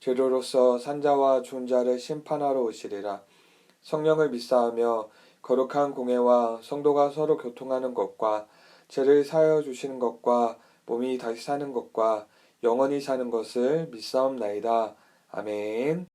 죄로로서 산자와 좋은 자를 심판하러 오시리라. 성령을 믿사하며 거룩한 공예와 성도가 서로 교통하는 것과 죄를 사하여 주시는 것과 몸이 다시 사는 것과 영원히 사는 것을 믿사옵나이다. 아멘.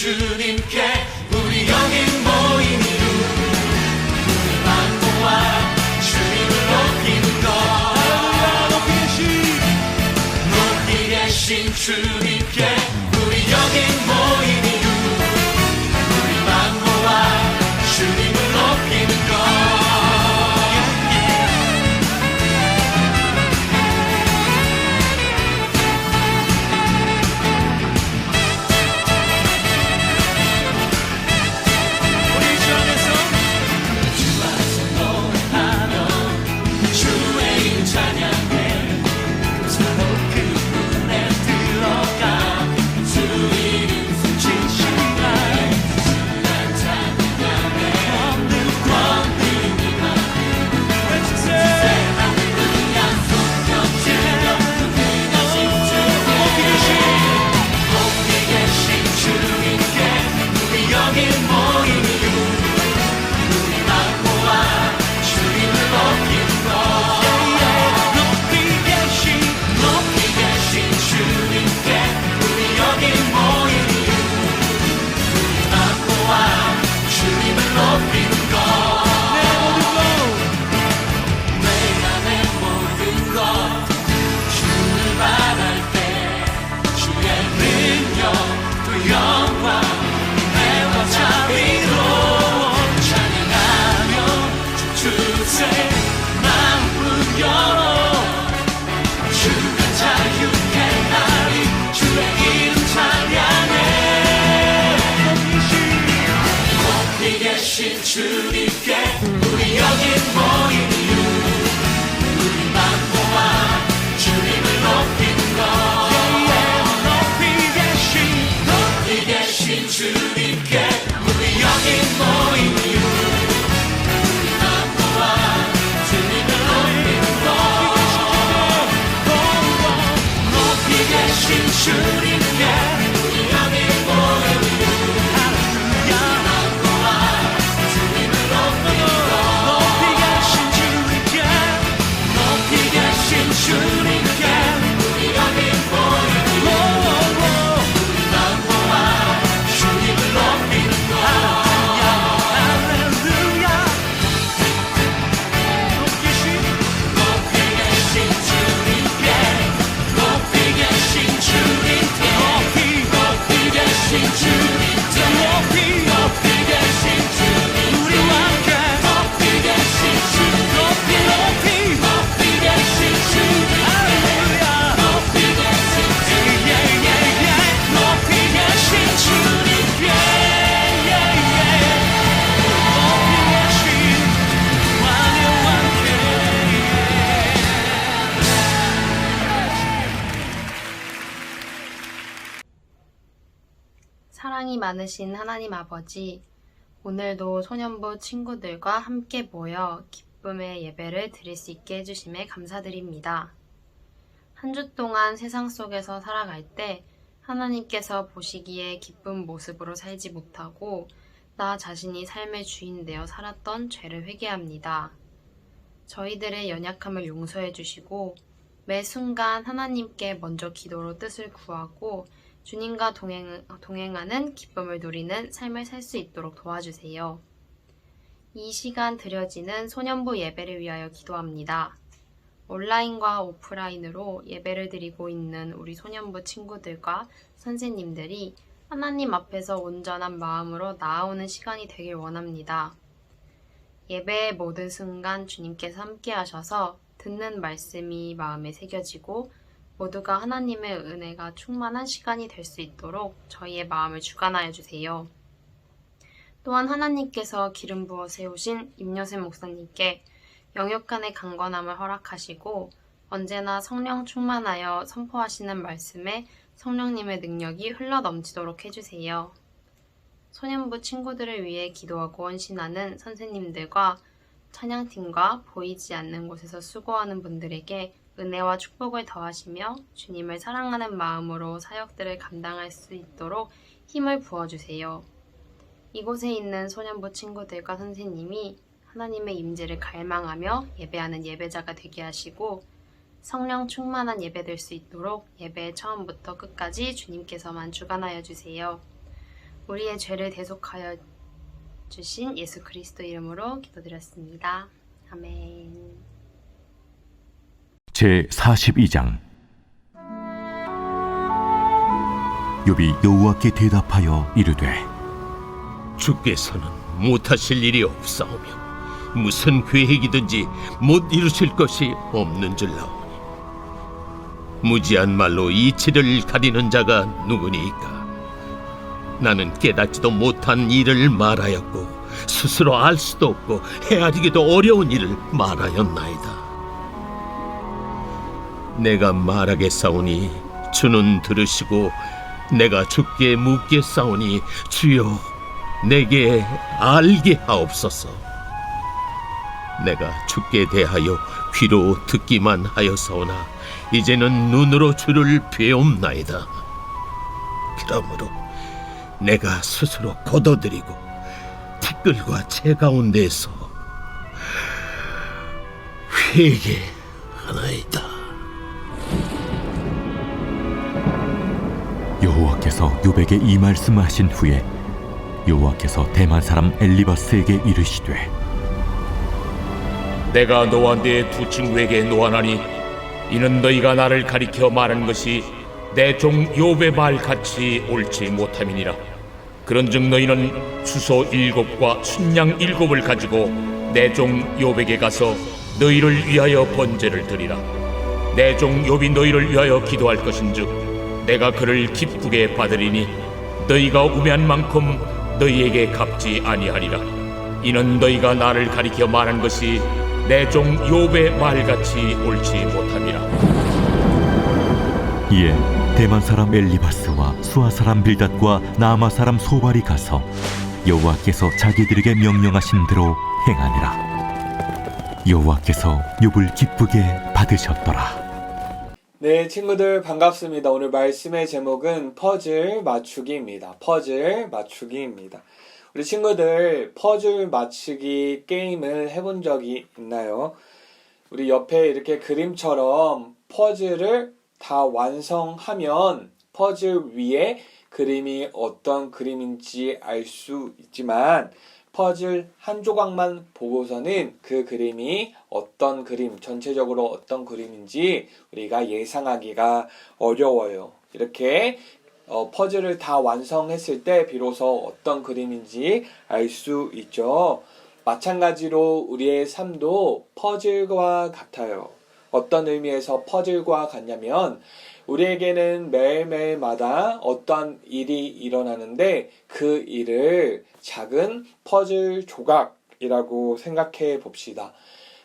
주님께 주님께 우리 여기 모인 많으신 하나님 아버지, 오늘도 소년부 친구들과 함께 모여 기쁨의 예배를 드릴 수 있게 해주심에 감사드립니다. 한 주 동안 세상 속에서 살아갈 때 하나님께서 보시기에 기쁜 모습으로 살지 못하고 나 자신이 삶의 주인 되어 살았던 죄를 회개합니다. 저희들의 연약함을 용서해 주시고 매 순간 하나님께 먼저 기도로 뜻을 구하고 주님과 동행, 동행하는 기쁨을 누리는 삶을 살 수 있도록 도와주세요. 이 시간 드려지는 소년부 예배를 위하여 기도합니다. 온라인과 오프라인으로 예배를 드리고 있는 우리 소년부 친구들과 선생님들이 하나님 앞에서 온전한 마음으로 나아오는 시간이 되길 원합니다. 예배의 모든 순간 주님께서 함께 하셔서 듣는 말씀이 마음에 새겨지고 모두가 하나님의 은혜가 충만한 시간이 될 수 있도록 저희의 마음을 주관하여 주세요. 또한 하나님께서 기름 부어 세우신 임요셉 목사님께 영육간의 강건함을 허락하시고 언제나 성령 충만하여 선포하시는 말씀에 성령님의 능력이 흘러 넘치도록 해주세요. 소년부 친구들을 위해 기도하고 헌신하는 선생님들과 찬양팀과 보이지 않는 곳에서 수고하는 분들에게 은혜와 축복을 더하시며 주님을 사랑하는 마음으로 사역들을 감당할 수 있도록 힘을 부어주세요. 이곳에 있는 소년부 친구들과 선생님이 하나님의 임재를 갈망하며 예배하는 예배자가 되게 하시고 성령 충만한 예배 될 수 있도록 예배의 처음부터 끝까지 주님께서만 주관하여 주세요. 우리의 죄를 대속하여 주신 예수 그리스도 이름으로 기도드렸습니다. 아멘. 제 42장. 욥이 여호와께 대답하여 이르되 주께서는 못하실 일이 없사오며 무슨 계획이든지 못 이루실 것이 없는 줄 나오니 무지한 말로 이치를 가리는 자가 누구니까? 나는 깨닫지도 못한 일을 말하였고 스스로 알 수도 없고 헤아리기도 어려운 일을 말하였나이다 내가 말하겠사오니 주는 들으시고 내가 주께 묻겠사오니 주여 내게 알게 하옵소서. 내가 주께 대하여 귀로 듣기만 하였사오나 이제는 눈으로 주를 배움나이다. 그러므로 내가 스스로 거둬들이고 티끌과 채 가운데서 회개하나이다. 여호와께서 욥에게 이 말씀하신 후에 여호와께서 대만 사람 엘리바스에게 이르시되 내가 너와 네 두 친구에게 노하나니 이는 너희가 나를 가리켜 말하는 것이 내종 욥의 말 같이 옳지 못함이니라. 그런즉 너희는 수소 일곱과 순양 일곱을 가지고 내종 욥에게 가서 너희를 위하여 번제를 드리라. 내종 욥이 너희를 위하여 기도할 것인즉 내가 그를 기쁘게 받으리니 너희가 우매한 만큼 너희에게 갚지 아니하리라. 이는 너희가 나를 가리켜 말한 것이 내 종 욥의 말같이 옳지 못함이라. 이에 대만 사람 엘리바스와 수아 사람 빌닷과 나마 사람 소발이 가서 여호와께서 자기들에게 명령하신 대로 행하니라. 여호와께서 욥을 기쁘게 받으셨더라 네, 친구들 반갑습니다. 오늘 말씀의 제목은 퍼즐 맞추기입니다. 퍼즐 맞추기입니다. 우리 친구들 퍼즐 맞추기 게임을 해본 적이 있나요? 우리 옆에 이렇게 그림처럼 퍼즐을 다 완성하면 퍼즐 위에 그림이 어떤 그림인지 알 수 있지만 퍼즐 한 조각만 보고서는 그 그림이 어떤 그림, 전체적으로 어떤 그림인지 우리가 예상하기가 어려워요. 이렇게 어, 퍼즐을 다 완성했을 때 비로소 어떤 그림인지 알 수 있죠. 마찬가지로 우리의 삶도 퍼즐과 같아요. 어떤 의미에서 퍼즐과 같냐면 우리에게는 매일매일마다 어떤 일이 일어나는데 그 일을 작은 퍼즐 조각이라고 생각해 봅시다.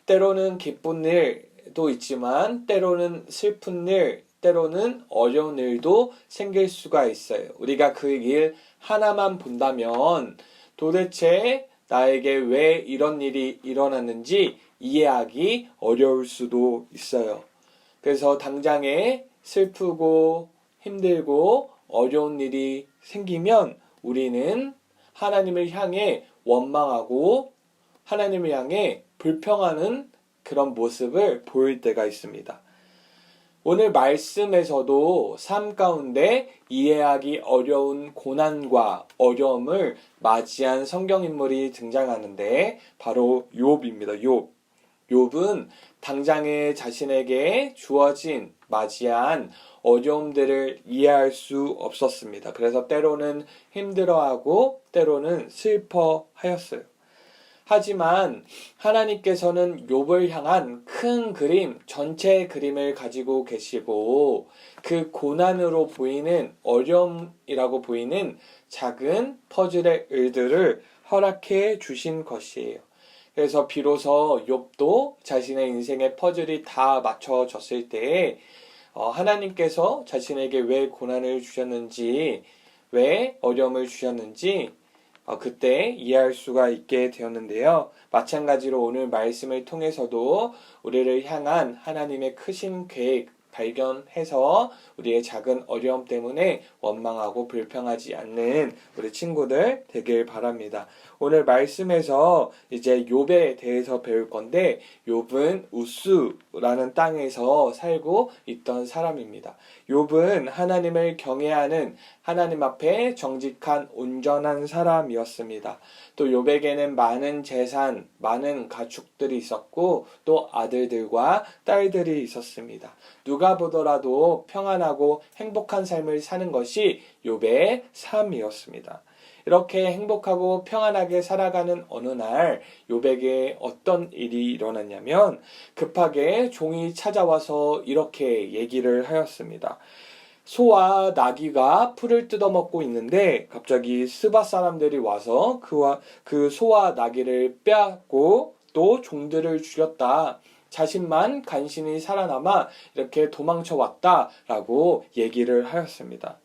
때로는 기쁜 일도 있지만 때로는 슬픈 일, 때로는 어려운 일도 생길 수가 있어요. 우리가 그 일 하나만 본다면 도대체 나에게 왜 이런 일이 일어났는지 이해하기 어려울 수도 있어요. 그래서 당장에 슬프고 힘들고 어려운 일이 생기면 우리는 하나님을 향해 원망하고 하나님을 향해 불평하는 그런 모습을 보일 때가 있습니다. 오늘 말씀에서도 삶 가운데 이해하기 어려운 고난과 어려움을 맞이한 성경인물이 등장하는데 바로 욥입니다. 욥. 욥은 당장에 자신에게 주어진 맞이한 어려움들을 이해할 수 없었습니다. 그래서 때로는 힘들어하고 때로는 슬퍼하였어요. 하지만 하나님께서는 욥을 향한 큰 그림, 전체 그림을 가지고 계시고 그 고난으로 보이는 어려움이라고 보이는 작은 퍼즐의 일들을 허락해 주신 것이에요. 그래서 비로소 욥도 자신의 인생의 퍼즐이 다 맞춰졌을 때 어, 하나님께서 자신에게 왜 고난을 주셨는지, 왜 어려움을 주셨는지 어, 그때 이해할 수가 있게 되었는데요. 마찬가지로 오늘 말씀을 통해서도 우리를 향한 하나님의 크신 계획 발견해서 우리의 작은 어려움 때문에 원망하고 불평하지 않는 우리 친구들 되길 바랍니다. 오늘 말씀에서 이제 욥에 대해서 배울 건데 욥은 우스라는 땅에서 살고 있던 사람입니다. 욥은 하나님을 경외하는 하나님 앞에 정직한 온전한 사람이었습니다. 또 욥에게는 많은 재산, 많은 가축들이 있었고 또 아들들과 딸들이 있었습니다. 누가 보더라도 평안하고 행복한 삶을 사는 것이 욥의 삶이었습니다. 이렇게 행복하고 평안하게 살아가는 어느 날 욥에게 어떤 일이 일어났냐면 급하게 종이 찾아와서 이렇게 얘기를 하였습니다. 소와 나귀가 풀을 뜯어먹고 있는데 갑자기 스바 사람들이 와서 그와 그 소와 나귀를 빼앗고 또 종들을 죽였다. 자신만 간신히 살아남아 이렇게 도망쳐 왔다라고 얘기를 하였습니다.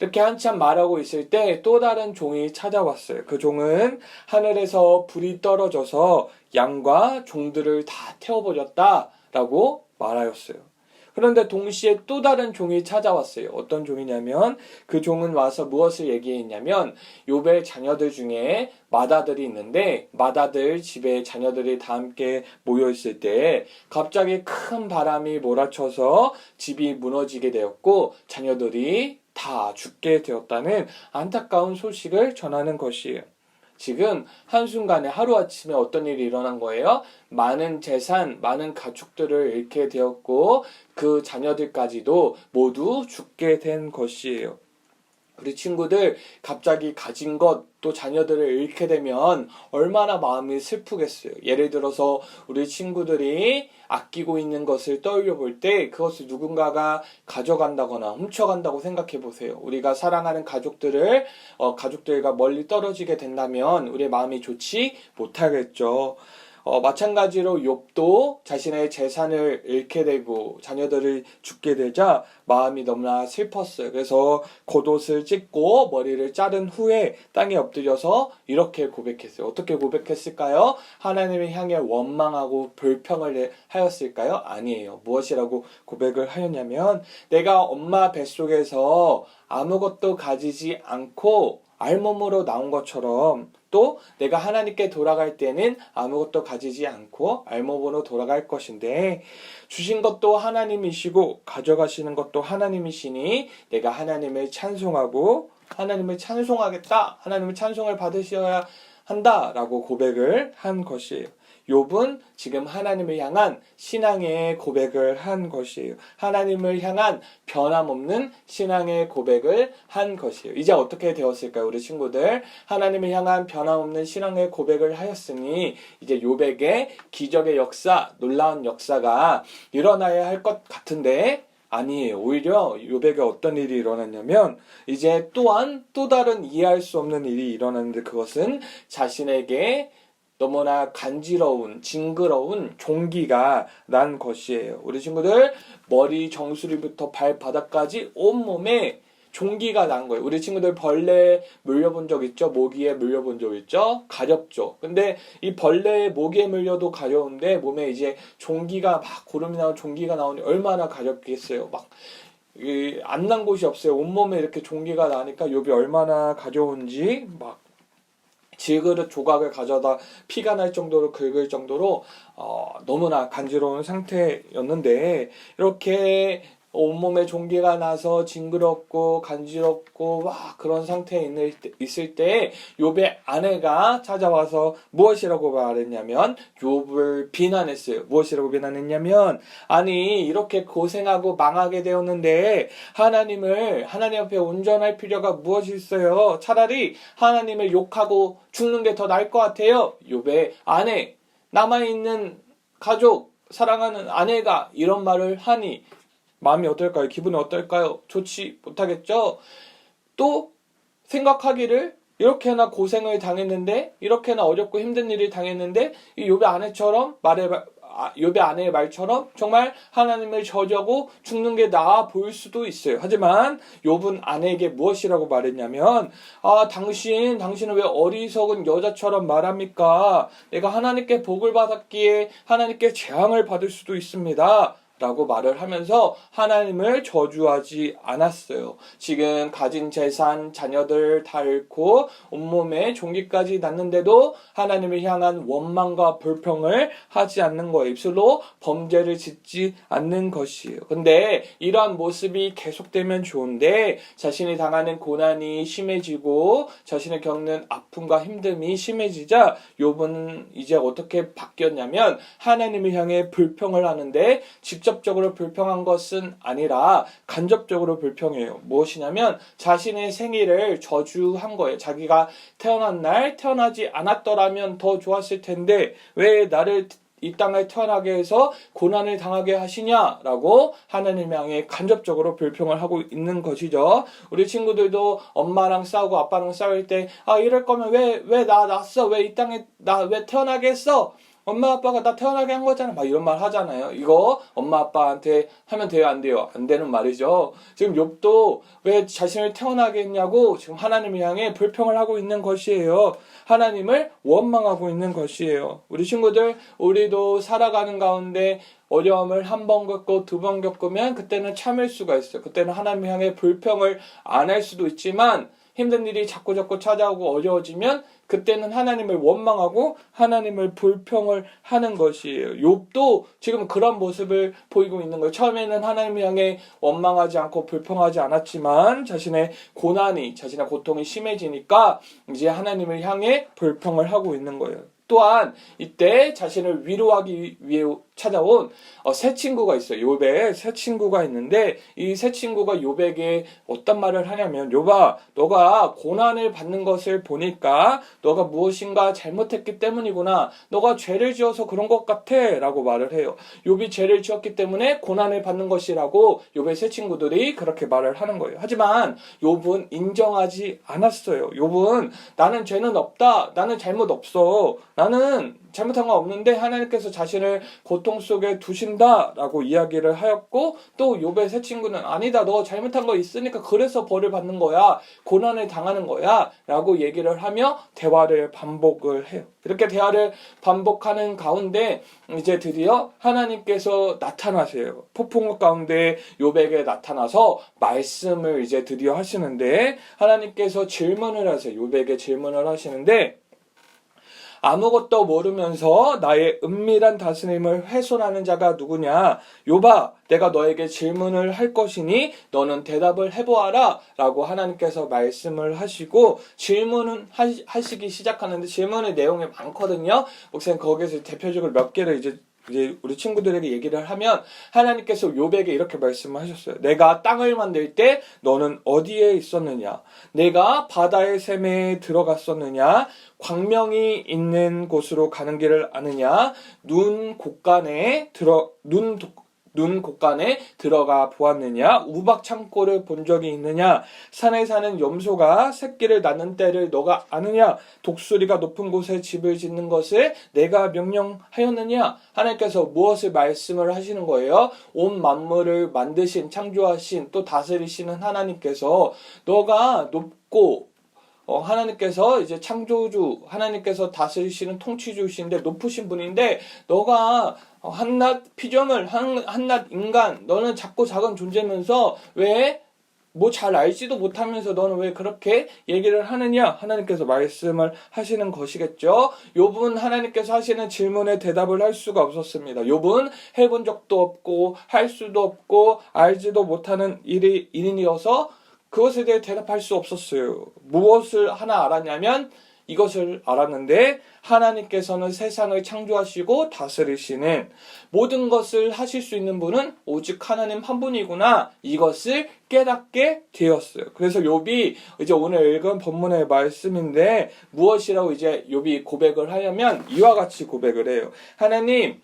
이렇게 한참 말하고 있을 때 또 다른 종이 찾아왔어요. 그 종은 하늘에서 불이 떨어져서 양과 종들을 다 태워버렸다라고 말하였어요. 그런데 동시에 또 다른 종이 찾아왔어요. 어떤 종이냐면 그 종은 와서 무엇을 얘기했냐면 욥의 자녀들 중에 마다들이 있는데 마다들 집에 자녀들이 다 함께 모여 있을 때 갑자기 큰 바람이 몰아쳐서 집이 무너지게 되었고 자녀들이 다 죽게 되었다는 안타까운 소식을 전하는 것이에요. 지금 한순간에 하루아침에 어떤 일이 일어난 거예요? 많은 재산, 많은 가축들을 잃게 되었고 그 자녀들까지도 모두 죽게 된 것이에요. 우리 친구들 갑자기 가진 것 또 자녀들을 잃게 되면 얼마나 마음이 슬프겠어요. 예를 들어서 우리 친구들이 아끼고 있는 것을 떠올려 볼 때 그것을 누군가가 가져간다거나 훔쳐간다고 생각해 보세요. 우리가 사랑하는 가족들을 어, 가족들과 멀리 떨어지게 된다면 우리의 마음이 좋지 못하겠죠. 어, 마찬가지로 욥도 자신의 재산을 잃게 되고 자녀들을 죽게 되자 마음이 너무나 슬펐어요. 그래서 겉옷을 찢고 머리를 자른 후에 땅에 엎드려서 이렇게 고백했어요. 어떻게 고백했을까요? 하나님을 향해 원망하고 불평을 하였을까요? 아니에요. 무엇이라고 고백을 하였냐면 내가 엄마 뱃속에서 아무것도 가지지 않고 알몸으로 나온 것처럼 또 내가 하나님께 돌아갈 때는 아무것도 가지지 않고 알몸으로 돌아갈 것인데 주신 것도 하나님이시고 가져가시는 것도 하나님이시니 내가 하나님을 찬송하고 하나님을 찬송하겠다. 하나님을 찬송을 받으셔야 한다라고 고백을 한 것이에요. 욥은 지금 하나님을 향한 신앙의 고백을 한 것이에요. 하나님을 향한 변함없는 신앙의 고백을 한 것이에요. 이제 어떻게 되었을까요, 우리 친구들? 하나님을 향한 변함없는 신앙의 고백을 하였으니 이제 욥에게 기적의 역사, 놀라운 역사가 일어나야 할 것 같은데 아니에요. 오히려 요백에 어떤 일이 일어났냐면 이제 또한 또 다른 이해할 수 없는 일이 일어났는데 그것은 자신에게 너무나 간지러운 징그러운 종기가 난 것이에요. 우리 친구들 머리 정수리부터 발바닥까지 온몸에 종기가 난 거예요. 우리 친구들 벌레 물려본 적 있죠? 모기에 물려본 적 있죠? 가렵죠. 근데 이 벌레 모기에 물려도 가려운데 몸에 이제 종기가 막 고름이 나온 종기가 나오니 얼마나 가렵겠어요. 막 안 난 곳이 없어요. 온몸에 이렇게 종기가 나니까 욕이 얼마나 가져온지 막 질그릇 조각을 가져다 피가 날 정도로 긁을 정도로 어, 너무나 간지러운 상태였는데 이렇게 온몸에 종기가 나서 징그럽고 간지럽고 와 그런 상태에 있을 때 욥의 아내가 찾아와서 무엇이라고 말했냐면 욥을 비난했어요. 무엇이라고 비난했냐면 아니 이렇게 고생하고 망하게 되었는데 하나님을 하나님 앞에 온전할 필요가 무엇이 있어요? 차라리 하나님을 욕하고 죽는 게 더 나을 것 같아요. 욥의 아내 남아 있는 가족 사랑하는 아내가 이런 말을 하니 마음이 어떨까요? 기분이 어떨까요? 좋지 못하겠죠? 또 생각하기를 이렇게나 고생을 당했는데 이렇게나 어렵고 힘든 일을 당했는데 이 욥의 아내처럼 말해 아, 욥의 아내의 말처럼 정말 하나님을 저주하고 죽는 게 나아 보일 수도 있어요. 하지만 욥은 아내에게 무엇이라고 말했냐면 아 당신 당신은 왜 어리석은 여자처럼 말합니까? 내가 하나님께 복을 받았기에 하나님께 재앙을 받을 수도 있습니다. 라고 말을 하면서 하나님을 저주하지 않았어요. 지금 가진 재산, 자녀들 다 잃고 온몸에 종기까지 났는데도 하나님을 향한 원망과 불평을 하지 않는 거예요. 입술로 범죄를 짓지 않는 것이에요. 근데 이러한 모습이 계속되면 좋은데 자신이 당하는 고난이 심해지고 자신이 겪는 아픔과 힘듦이 심해지자 욥은 이제 어떻게 바뀌었냐면 하나님을 향해 불평을 하는데 직 접적으로 불평한 것은 아니라 간접적으로 불평해요. 무엇이냐면 자신의 생일을 저주한 거예요. 자기가 태어난 날 태어나지 않았더라면 더 좋았을 텐데 왜 나를 이 땅에 태어나게 해서 고난을 당하게 하시냐라고 하나님 향해 간접적으로 불평을 하고 있는 것이죠. 우리 친구들도 엄마랑 싸우고 아빠랑 싸울 때 아 이럴 거면 왜 왜 나 낳았어? 왜 이 땅에 나 왜 태어나게 했어? 엄마 아빠가 나 태어나게 한 거잖아. 막 이런 말 하잖아요. 이거 엄마 아빠한테 하면 돼요, 안 돼요? 안 되는 말이죠. 지금 욥도 왜 자신을 태어나게 했냐고 지금 하나님을 향해 불평을 하고 있는 것이에요. 하나님을 원망하고 있는 것이에요. 우리 친구들, 우리도 살아가는 가운데 어려움을 한 번 겪고 두 번 겪으면 그때는 참을 수가 있어요. 그때는 하나님 향해 불평을 안 할 수도 있지만 힘든 일이 자꾸 자꾸 찾아오고 어려워지면 그때는 하나님을 원망하고 하나님을 불평을 하는 것이에요. 욥도 지금 그런 모습을 보이고 있는 거예요. 처음에는 하나님을 향해 원망하지 않고 불평하지 않았지만 자신의 고난이 자신의 고통이 심해지니까 이제 하나님을 향해 불평을 하고 있는 거예요. 또한 이때 자신을 위로하기 위해 찾아온 어, 새 친구가 있어요. 요배에 새 친구가 있는데 이 새 친구가 요배에게 어떤 말을 하냐면 요바 너가 고난을 받는 것을 보니까 너가 무엇인가 잘못했기 때문이구나. 너가 죄를 지어서 그런 것 같아라고 말을 해요. 욥이 죄를 지었기 때문에 고난을 받는 것이라고 욥의 새 친구들이 그렇게 말을 하는 거예요. 하지만 욥은 인정하지 않았어요. 욥은 나는 죄는 없다. 나는 잘못 없어. 나는 잘못한 거 없는데 하나님께서 자신을 고통 속에 두신다라고 이야기를 하였고 또 욥의 새 친구는 아니다. 너 잘못한 거 있으니까 그래서 벌을 받는 거야. 고난을 당하는 거야라고 얘기를 하며 대화를 반복을 해요. 이렇게 대화를 반복하는 가운데 이제 드디어 하나님께서 나타나세요. 폭풍우 가운데 욥에게 나타나서 말씀을 이제 드디어 하시는데 하나님께서 질문을 하세요. 욥에게 질문을 하시는데 아무것도 모르면서 나의 은밀한 다스림을 훼손하는 자가 누구냐? 요바, 내가 너에게 질문을 할 것이니 너는 대답을 해보아라. 라고 하나님께서 말씀을 하시고 질문은 하시, 하시기 시작하는데 질문의 내용이 많거든요. 목사님 거기서 대표적으로 몇 개를 이제 이제 우리 친구들에게 얘기를 하면 하나님께서 욥에게 이렇게 말씀하셨어요. 내가 땅을 만들 때 너는 어디에 있었느냐? 내가 바다의 샘에 들어갔었느냐? 광명이 있는 곳으로 가는 길을 아느냐? 눈 곳간에 들어 눈 도- 눈 곳간에 들어가 보았느냐? 우박 창고를 본 적이 있느냐? 산에 사는 염소가 새끼를 낳는 때를 너가 아느냐? 독수리가 높은 곳에 집을 짓는 것을 내가 명령하였느냐? 하나님께서 무엇을 말씀을 하시는 거예요? 온 만물을 만드신, 창조하신, 또 다스리시는 하나님께서 너가 높고 어, 하나님께서 이제 창조주, 하나님께서 다스리시는 통치주신데 높으신 분인데 너가 어, 한낱 피조물, 한, 한낱 인간, 너는 작고 작은 존재면서 왜 뭐 잘 알지도 못하면서 너는 왜 그렇게 얘기를 하느냐? 하나님께서 말씀을 하시는 것이겠죠. 욥은 하나님께서 하시는 질문에 대답을 할 수가 없었습니다. 욥은 해본 적도 없고 할 수도 없고 알지도 못하는 일이 일인이어서 그것에 대해 대답할 수 없었어요. 무엇을 하나 알았냐면 이것을 알았는데 하나님께서는 세상을 창조하시고 다스리시는 모든 것을 하실 수 있는 분은 오직 하나님 한 분이구나 이것을 깨닫게 되었어요. 그래서 욥이 이제 오늘 읽은 본문의 말씀인데 무엇이라고 이제 욥이 고백을 하냐면 이와 같이 고백을 해요. 하나님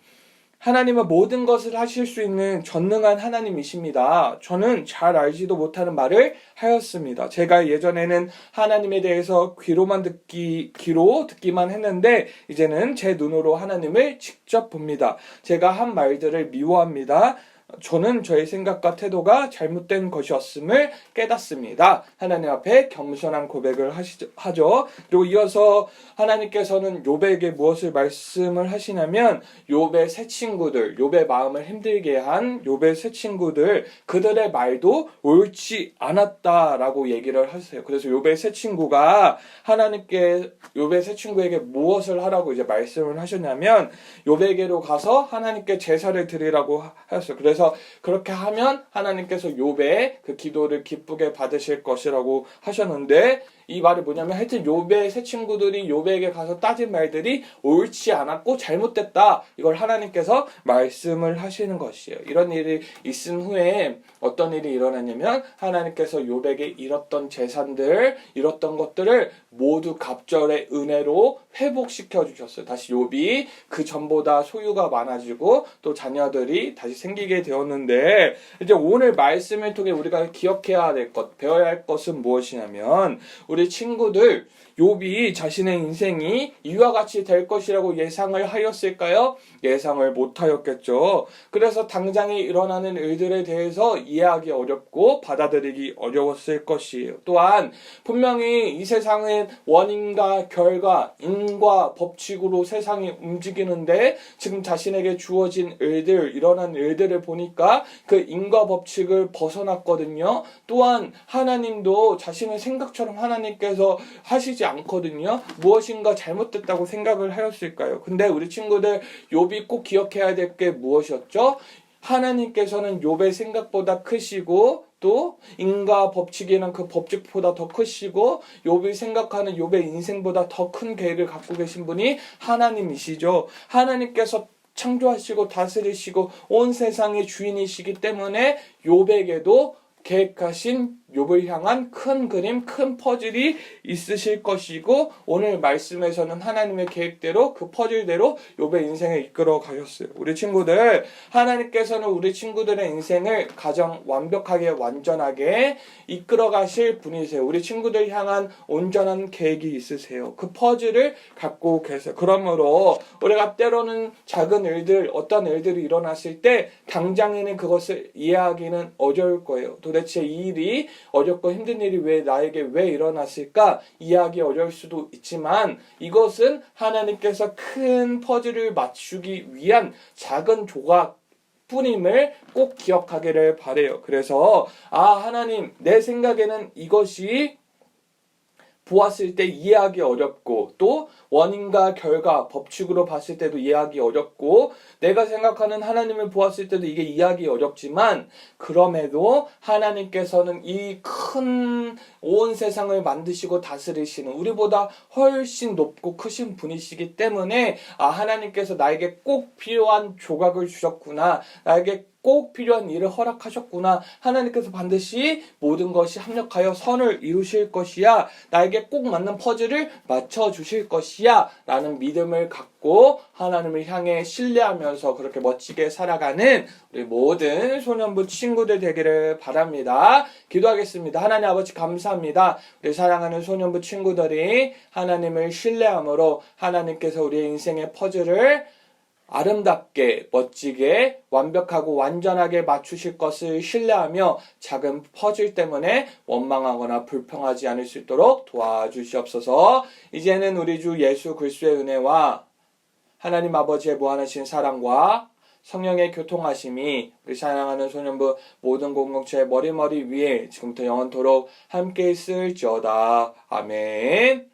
하나님은 모든 것을 하실 수 있는 전능한 하나님이십니다. 저는 잘 알지도 못하는 말을 하였습니다. 제가 예전에는 하나님에 대해서 귀로만 듣기, 귀로 듣기만 했는데, 이제는 제 눈으로 하나님을 직접 봅니다. 제가 한 말들을 미워합니다. 저는 저의 생각과 태도가 잘못된 것이었음을 깨닫습니다. 하나님 앞에 겸손한 고백을 하죠. 그리고 이어서 하나님께서는 욥에게 무엇을 말씀을 하시냐면 욥의 새 친구들, 욥의 마음을 힘들게 한 욥의 새 친구들 그들의 말도 옳지 않았다라고 얘기를 하세요. 그래서 욥의 새 친구가 하나님께 욥의 새 친구에게 무엇을 하라고 이제 말씀을 하셨냐면 욥에게로 가서 하나님께 제사를 드리라고 하셨어요. 그래서 그렇게 하면 하나님께서 욥의 그 기도를 기쁘게 받으실 것이라고 하셨는데 이 말이 뭐냐면 하여튼 욥의 새 친구들이 욥에게 가서 따진 말들이 옳지 않았고 잘못됐다. 이걸 하나님께서 말씀을 하시는 것이에요. 이런 일이 있은 후에 어떤 일이 일어났냐면 하나님께서 욥에게 잃었던 재산들, 잃었던 것들을 모두 갑절의 은혜로 회복시켜 주셨어요. 다시 욥이 그 전보다 소유가 많아지고 또 자녀들이 다시 생기게 되었는데 이제 오늘 말씀을 통해 우리가 기억해야 될 것, 배워야 할 것은 무엇이냐면 우리 친구들 욥이 자신의 인생이 이와 같이 될 것이라고 예상을 하였을까요? 예상을 못 하였겠죠. 그래서 당장에 일어나는 일들에 대해서 이해하기 어렵고 받아들이기 어려웠을 것이에요. 또한 분명히 이 세상은 원인과 결과, 인과 법칙으로 세상이 움직이는데 지금 자신에게 주어진 일들, 일어난 일들을 보니까 그 인과 법칙을 벗어났거든요. 또한 하나님도 자신의 생각처럼 하나님께서 하시지 않거든요. 무엇인가 잘못됐다고 생각을 하였을까요? 근데 우리 친구들 욥이 꼭 기억해야 될 게 무엇이었죠? 하나님께서는 욥의 생각보다 크시고 또 인과 법칙이란 그 법칙보다 더 크시고 욥이 생각하는 욥의 인생보다 더 큰 계획을 갖고 계신 분이 하나님이시죠. 하나님께서 창조하시고 다스리시고 온 세상의 주인이시기 때문에 요백에도 계획하신 욥을 향한 큰 그림, 큰 퍼즐이 있으실 것이고 오늘 말씀에서는 하나님의 계획대로 그 퍼즐대로 욥의 인생을 이끌어 가셨어요. 우리 친구들 하나님께서는 우리 친구들의 인생을 가장 완벽하게 완전하게 이끌어 가실 분이세요. 우리 친구들 향한 온전한 계획이 있으세요. 그 퍼즐을 갖고 계세요. 그러므로 우리가 때로는 작은 일들, 어떤 일들이 일어났을 때 당장에는 그것을 이해하기는 어려울 거예요. 도대체 이 일이 어렵고 힘든 일이 왜 나에게 왜 일어났을까 이해하기 어려울 수도 있지만 이것은 하나님께서 큰 퍼즐을 맞추기 위한 작은 조각 뿐임을 꼭 기억하기를 바래요. 그래서 아 하나님 내 생각에는 이것이 보았을 때 이해하기 어렵고 또 원인과 결과 법칙으로 봤을 때도 이해하기 어렵고 내가 생각하는 하나님을 보았을 때도 이게 이해하기 어렵지만 그럼에도 하나님께서는 이 큰 온 세상을 만드시고 다스리시는 우리보다 훨씬 높고 크신 분이시기 때문에 아 하나님께서 나에게 꼭 필요한 조각을 주셨구나 나에게 꼭 필요한 일을 허락하셨구나. 하나님께서 반드시 모든 것이 합력하여 선을 이루실 것이야. 나에게 꼭 맞는 퍼즐을 맞춰 주실 것이야. 라는 믿음을 갖고 하나님을 향해 신뢰하면서 그렇게 멋지게 살아가는 우리 모든 소년부 친구들 되기를 바랍니다. 기도하겠습니다. 하나님 아버지 감사합니다. 우리 사랑하는 소년부 친구들이 하나님을 신뢰함으로 하나님께서 우리의 인생의 퍼즐을 아름답게, 멋지게, 완벽하고 완전하게 맞추실 것을 신뢰하며 작은 퍼즐 때문에 원망하거나 불평하지 않을 수 있도록 도와주시옵소서. 이제는 우리 주 예수 그리스도의 은혜와 하나님 아버지의 무한하신 사랑과 성령의 교통하심이 우리 사랑하는 소년부 모든 공동체의 머리머리 위에 지금부터 영원토록 함께 있을지어다. 아멘.